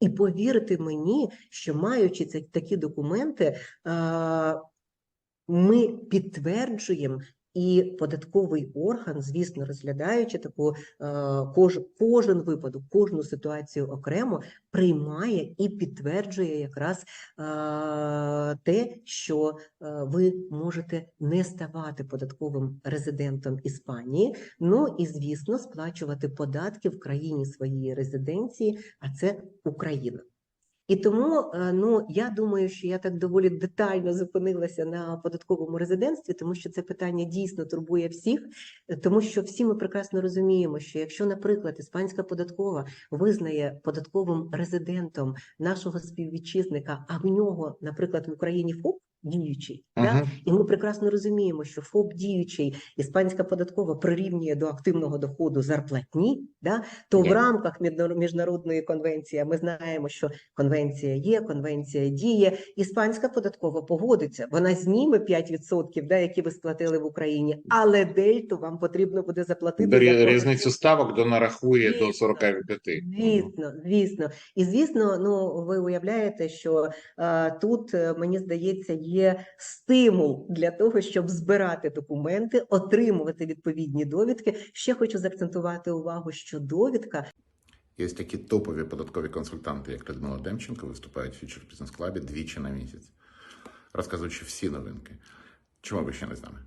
І повірте мені, що маючи ці такі документи, е, ми підтверджуємо. І податковий орган, звісно, розглядаючи таку е, кож, кожен випадок, кожну ситуацію окремо, приймає і підтверджує якраз е, те, що е, ви можете не ставати податковим резидентом Іспанії, ну і звісно, сплачувати податки в країні своєї резиденції, а це Україна. І тому е, ну я думаю, що я так доволі детально зупинилася на податковому резидентстві, тому що це питання дійсно турбує всіх, е, тому що всі ми прекрасно розуміємо, що якщо, наприклад, іспанська податкова визнає податковим резидентом нашого співвітчизника, а в нього, наприклад, в Україні ФОП діючий, да? І ми прекрасно розуміємо, що ФОП діючий іспанська податкова прирівнює до активного доходу зарплатні, да? то в рамках міжнародної конвенції ми знаємо, що конвенція є, конвенція діє. Іспанська податкова погодиться, вона зніме 5%, да, які ви сплатили в Україні, але дельту вам потрібно буде заплатити До різницю ставок до нарахує до Звісно, 45. Звісно, звісно. І звісно, ну ви уявляєте, що е, тут е, мені здається є стимул для того, щоб збирати документи, отримувати відповідні довідки. Ще хочу заакцентувати увагу, що довідка Є такі топові податкові консультанти, як Людмила Демченко, виступають в Future Business Club двічі на місяць, розказуючи всі новинки. Чому ви ще не з нами?